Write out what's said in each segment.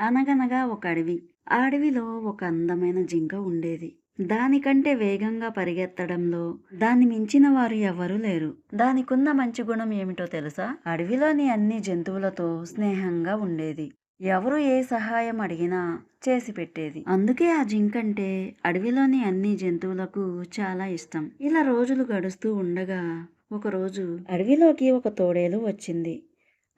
అనగనగా ఒక అడవి. ఆ అడవిలో ఒక అందమైన జింక ఉండేది. దానికంటే వేగంగా పరిగెత్తడంలో దాన్ని మించిన వారు ఎవరూ లేరు. దానికున్న మంచి గుణం ఏమిటో తెలుసా? అడవిలోని అన్ని జంతువులతో స్నేహంగా ఉండేది. ఎవరు ఏ సహాయం అడిగినా చేసి పెట్టేది. అందుకే ఆ జింకంటే అడవిలోని అన్ని జంతువులకు చాలా ఇష్టం. ఇలా రోజులు గడుస్తూ ఉండగా ఒకరోజు అడవిలోకి ఒక తోడేలు వచ్చింది.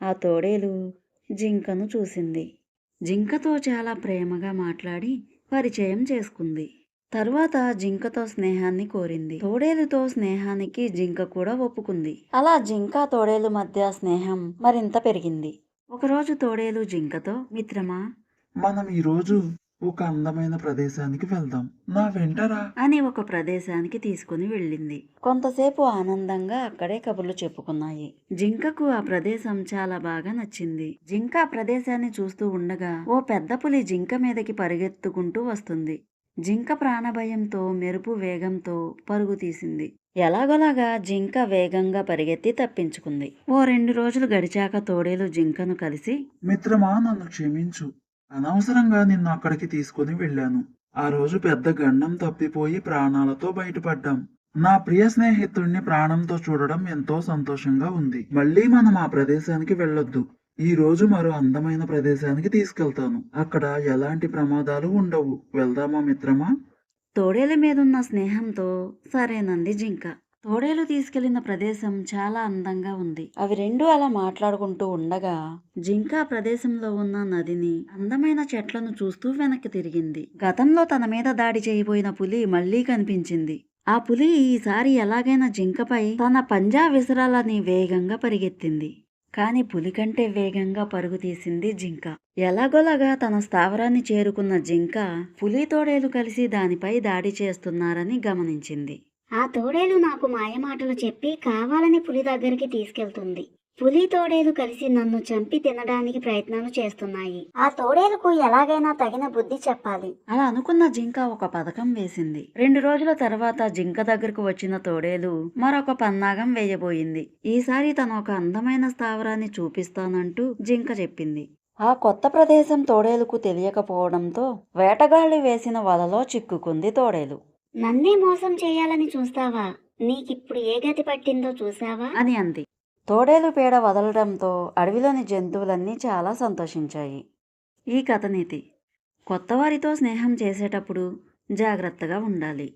ఆ తోడేలు జింకను చూసింది. జింకతో చాలా ప్రేమగా మాట్లాడి పరిచయం చేసుకుంది. తర్వాత జింకతో స్నేహాన్ని కోరింది. తోడేలుతో స్నేహానికి జింక కూడా ఒప్పుకుంది. అలా జింక తోడేలు మధ్య స్నేహం మరింత పెరిగింది. ఒకరోజు తోడేలు జింకతో మిత్రమా మనం ఈరోజు ఒక అందమైన ప్రదేశానికి వెళ్దాం. నా వెంటరా? అని ఒక ప్రదేశానికి తీసుకుని వెళ్ళింది. కొంతసేపు ఆనందంగా అక్కడే కబుర్లు చెప్పుకున్నాయి. జింకకు ఆ ప్రదేశం చాలా బాగా నచ్చింది. జింక ఆ ప్రదేశాన్ని చూస్తూ ఉండగా ఓ పెద్ద పులి జింక మీదకి పరిగెత్తుకుంటూ వస్తుంది. జింక ప్రాణభయంతో మెరుపు వేగంతో పరుగు తీసింది. ఎలాగోలాగా జింక వేగంగా పరిగెత్తి తప్పించుకుంది. ఓ రెండు రోజులు గడిచాక తోడేలు జింకను కలిసి మిత్రమా నన్ను క్షమించు. అనవసరంగా నిన్ను అక్కడికి తీసుకుని వెళ్ళాను. ఆ రోజు పెద్ద గండం తప్పిపోయి ప్రాణాలతో బయటపడ్డాం. నా ప్రియ స్నేహితుడిని ప్రాణంతో చూడడం ఎంతో సంతోషంగా ఉంది. మళ్ళీ మనం ఆ ప్రదేశానికి వెళ్ళొద్దు. ఈ రోజు మరో అందమైన ప్రదేశానికి తీసుకెళ్తాను. అక్కడ ఎలాంటి ప్రమాదాలు ఉండవు. వెళ్దామా మిత్రమా? తోడేల మీదున్న స్నేహంతో సరేనంది జింక. తోడేలు తీసుకెళ్ళిన ప్రదేశం చాలా అందంగా ఉంది. అవి రెండు అలా మాట్లాడుకుంటూ ఉండగా జింక ప్రదేశంలో ఉన్న నదిని అందమైన చెట్లను చూస్తూ వెనక్కి తిరిగింది. గతంలో తన మీద దాడి చేయబోయిన పులి మళ్ళీ కనిపించింది. ఆ పులి ఈసారి ఎలాగైనా జింకపై తన పంజా విసరాలని వేగంగా పరిగెత్తింది. కాని పులి కంటే వేగంగా పరుగు తీసింది జింక. ఎలాగోలాగా తన స్థావరాన్ని చేరుకున్న జింక పులి తోడేలు కలిసి దానిపై దాడి చేస్తున్నారని గమనించింది. ఆ తోడేలు నాకు మాయమాటలు చెప్పి కావాలని పులి దగ్గరికి తీసుకెళ్తుంది. పులి తోడేలు కలిసి నన్ను చంపి తినడానికి ప్రయత్నాలు చేస్తున్నాయి. ఆ తోడేలుకు ఎలాగైనా తగిన బుద్ధి చెప్పాలి. అలా అనుకున్న జింక ఒక పథకం వేసింది. రెండు రోజుల తర్వాత జింక దగ్గరకు వచ్చిన తోడేలు మరొక పన్నాగం వేయబోయింది. ఈసారి తను ఒక అందమైన స్థావరాన్ని చూపిస్తానంటూ జింక చెప్పింది. ఆ కొత్త ప్రదేశం తోడేలుకు తెలియకపోవడంతో వేటగాళ్ళు వేసిన వలలో చిక్కుకుంది తోడేలు. నన్నే మోసం చేయాలని చూస్తావా? నీకిప్పుడు ఏ గతి పట్టిందో చూసావా? అని అంది. తోడేలు పీడ వదలడంతో అడవిలోని జంతువులన్నీ చాలా సంతోషించాయి. ఈ కథ నీతి. కొత్తవారితో స్నేహం చేసేటప్పుడు జాగ్రత్తగా ఉండాలి.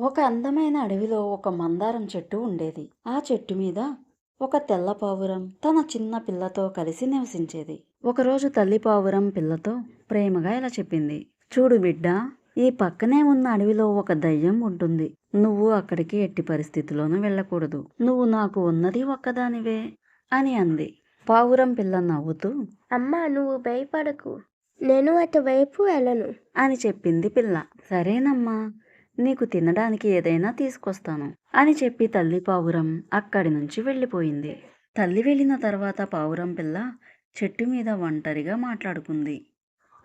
ఒక అందమైన అడవిలో ఒక మందారం చెట్టు ఉండేది. ఆ చెట్టు మీద ఒక తెల్ల పావురం తన చిన్న పిల్లతో కలిసి నివసించేది. ఒకరోజు తల్లి పావురం పిల్లతో ప్రేమగా ఇలా చెప్పింది. చూడు బిడ్డ ఈ పక్కనే ఉన్న అడవిలో ఒక దయ్యం ఉంటుంది. నువ్వు అక్కడికి ఎట్టి పరిస్థితిలోనూ వెళ్ళకూడదు. నువ్వు నాకు ఉన్నది ఒక్కదానివే అని అంది. పావురం పిల్ల నవ్వుతూ అమ్మా నువ్వు భయపడకు. నేను అటువైపు వెళ్ళను. అని చెప్పింది పిల్ల. సరేనమ్మా నీకు తినడానికి ఏదైనా తీసుకొస్తాను అని చెప్పి తల్లి పావురం అక్కడి నుంచి వెళ్ళిపోయింది. తల్లి వెళ్ళిన తర్వాత పావురం పిల్ల చెట్టు మీద ఒంటరిగా మాట్లాడుకుంది.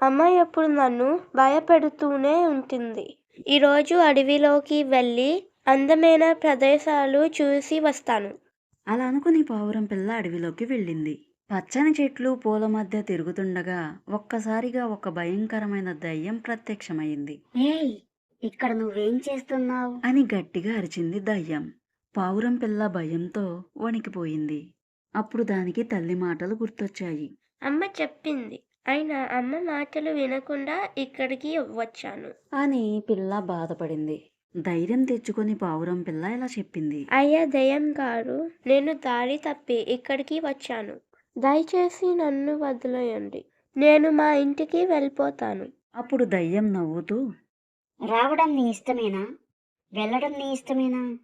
అమ్మ ఎప్పుడు నన్ను భయపెడుతూనే ఉంటుంది. ఈరోజు అడవిలోకి వెళ్ళి అందమైన ప్రదేశాలు చూసి వస్తాను. అలా అనుకుని పావురం పిల్ల అడవిలోకి వెళ్ళింది. పచ్చని చెట్లు పూల మధ్య తిరుగుతుండగా ఒక్కసారిగా ఒక భయంకరమైన దయ్యం ప్రత్యక్షమైంది ఏయ్ ఇక్కడ నువ్వేం చేస్తున్నావు? అని గట్టిగా అరిచింది దయ్యం. పావురం పిల్ల భయంతో వణికిపోయింది. అప్పుడు దానికి తల్లి మాటలు గుర్తొచ్చాయి. అమ్మ చెప్పింది అయినా అమ్మ మాటలు వినకుండా ఇక్కడికి వచ్చాను. అని పిల్ల బాధపడింది. ధైర్యం తెచ్చుకొని పావురం పిల్ల ఇలా చెప్పింది. అయ్యా దయ్యం గారు నేను దారి తప్పి ఇక్కడికి వచ్చాను. దయచేసి నన్ను వదిలేయండి. నేను మా ఇంటికి వెళ్ళిపోతాను. అప్పుడు దయ్యం నవ్వుతూ రావడం నీ ఇష్టమేనా? వెళ్ళడం నీ ఇష్టమేనా?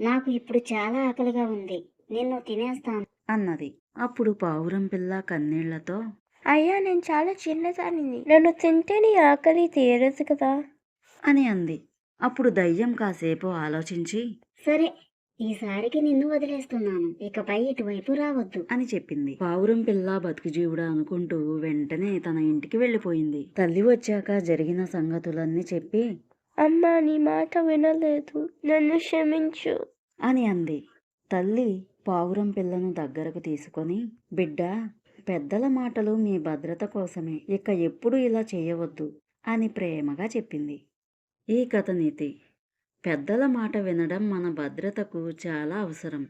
నాకు ఇప్పుడు చాలా ఆకలిగా ఉంది. నిన్ను తినేస్తాను. అన్నది. అప్పుడు పావురం పిల్ల కన్నీళ్ళతో అయ్యా నేను చాలా చిన్నదానిని. నన్ను తింటే నీ ఆకలి తీరదు కదా? అని అంది. అప్పుడు దయ్యం కాసేపు ఆలోచించి సరే ఈసారికి నిన్ను వదిలేస్తున్నాను. ఇకపై ఇటువైపు రావద్దు. అని చెప్పింది. పావురం పిల్ల బతుకుజీవుడా అనుకుంటూ వెంటనే తన ఇంటికి వెళ్ళిపోయింది. తల్లి వచ్చాక జరిగిన సంగతులన్నీ చెప్పి అమ్మా నీ మాట వినలేదు. నన్ను క్షమించు. అని అంది. తల్లి పావురం పిల్లను దగ్గరకు తీసుకొని బిడ్డ పెద్దల మాటలు మీ భద్రత కోసమే. ఇక ఎప్పుడు ఇలా చేయవద్దు అని ప్రేమగా చెప్పింది. ఈ కథ నీతి. పెద్దల మాట వినడం మన భద్రతకు చాలా అవసరం.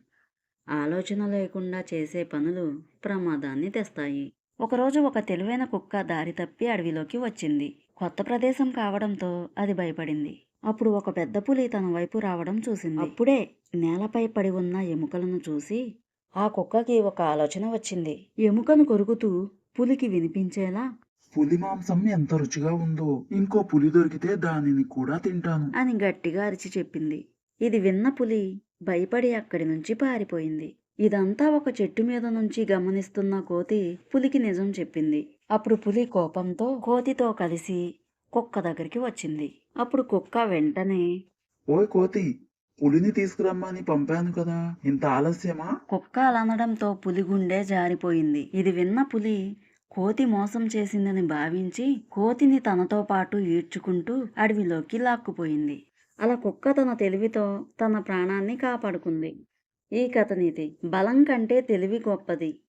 ఆలోచన లేకుండా చేసే పనులు ప్రమాదాన్ని తెస్తాయి. ఒకరోజు ఒక తెలివైన కుక్క దారి తప్పి అడవిలోకి వచ్చింది. కొత్త ప్రదేశం కావడంతో అది భయపడింది. అప్పుడు ఒక పెద్ద పులి తన వైపు రావడం చూసింది. అప్పుడే నేలపై పడి ఉన్న ఎముకలను చూసి ఆ కుక్కకి ఒక ఆలోచన వచ్చింది. ఎముకను కొరుకుతూ పులికి వినిపించేలా పులి మాంసం ఎంత రుచిగా ఉందో ఇంకో పులి దొరికితే దానిని కూడా తింటాను. అని గట్టిగా అరిచి చెప్పింది. ఇది విన్న పులి భయపడి అక్కడి నుంచి పారిపోయింది. ఇదంతా ఒక చెట్టు మీద నుంచి గమనిస్తున్న కోతి పులికి నిజం చెప్పింది. అప్పుడు పులి కోపంతో కోతితో కలిసి కుక్క దగ్గరికి వచ్చింది. అప్పుడు కుక్క వెంటనే ఓయ్ కోతి పులిని తీసుకురమ్మని పంపాను కదా. ఇంత ఆలస్యమా? కుక్క అలనడంతో అనడంతో పులి గుండె జారిపోయింది. ఇది విన్న పులి కోతి మోసం చేసిందని భావించి కోతిని తనతో పాటు ఈడ్చుకుంటూ అడవిలోకి లాక్కుపోయింది. అలా కుక్క తన తెలివితో తన ప్రాణాన్ని కాపాడుకుంది. ఈ కథనిది బలం కంటే తెలివి గొప్పది.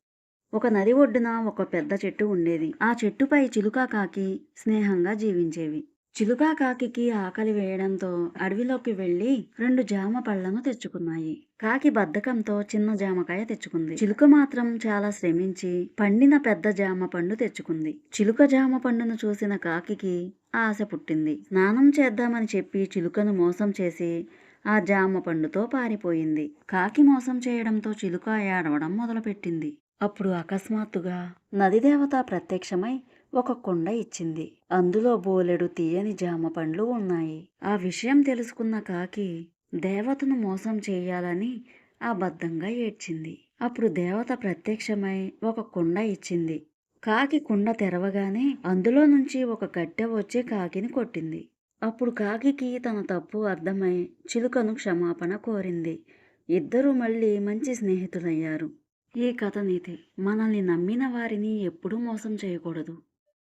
ఒక నది ఒడ్డున ఒక పెద్ద చెట్టు ఉండేది. ఆ చెట్టుపై చిలుక కాకి స్నేహంగా జీవించేవి. చిలుక కాకికి ఆకలి వేయడంతో అడవిలోకి వెళ్ళి రెండు జామ పళ్ళను తెచ్చుకున్నాయి. కాకి బద్ధకంతో చిన్న జామకాయ తెచ్చుకుంది. చిలుక మాత్రం చాలా శ్రమించి పండిన పెద్ద జామ పండు తెచ్చుకుంది. చిలుక జామ పండును చూసిన కాకికి ఆశ పుట్టింది. స్నానం చేద్దామని చెప్పి చిలుకను మోసం చేసి ఆ జామ పండుతో పారిపోయింది. కాకి మోసం చేయడంతో చిలుక ఏడవడం మొదలుపెట్టింది. అప్పుడు అకస్మాత్తుగా నదిదేవత ప్రత్యక్షమై ఒక కుండ ఇచ్చింది. అందులో బోలెడు తీయని జామ పండ్లు ఉన్నాయి. ఆ విషయం తెలుసుకున్న కాకి దేవతను మోసం చేయాలని ఆ బద్ధంగా ఏడ్చింది. అప్పుడు దేవత ప్రత్యక్షమై ఒక కుండ ఇచ్చింది. కాకి కుండ తెరవగానే అందులో నుంచి ఒక కట్టె వచ్చి కాకిని కొట్టింది. అప్పుడు కాకికి తన తప్పు అర్థమై చిలుకను క్షమాపణ కోరింది. ఇద్దరూ మళ్ళీ మంచి స్నేహితులయ్యారు. ఈ కథ నీతి మనల్ని నమ్మిన వారిని ఎప్పుడూ మోసం చేయకూడదు.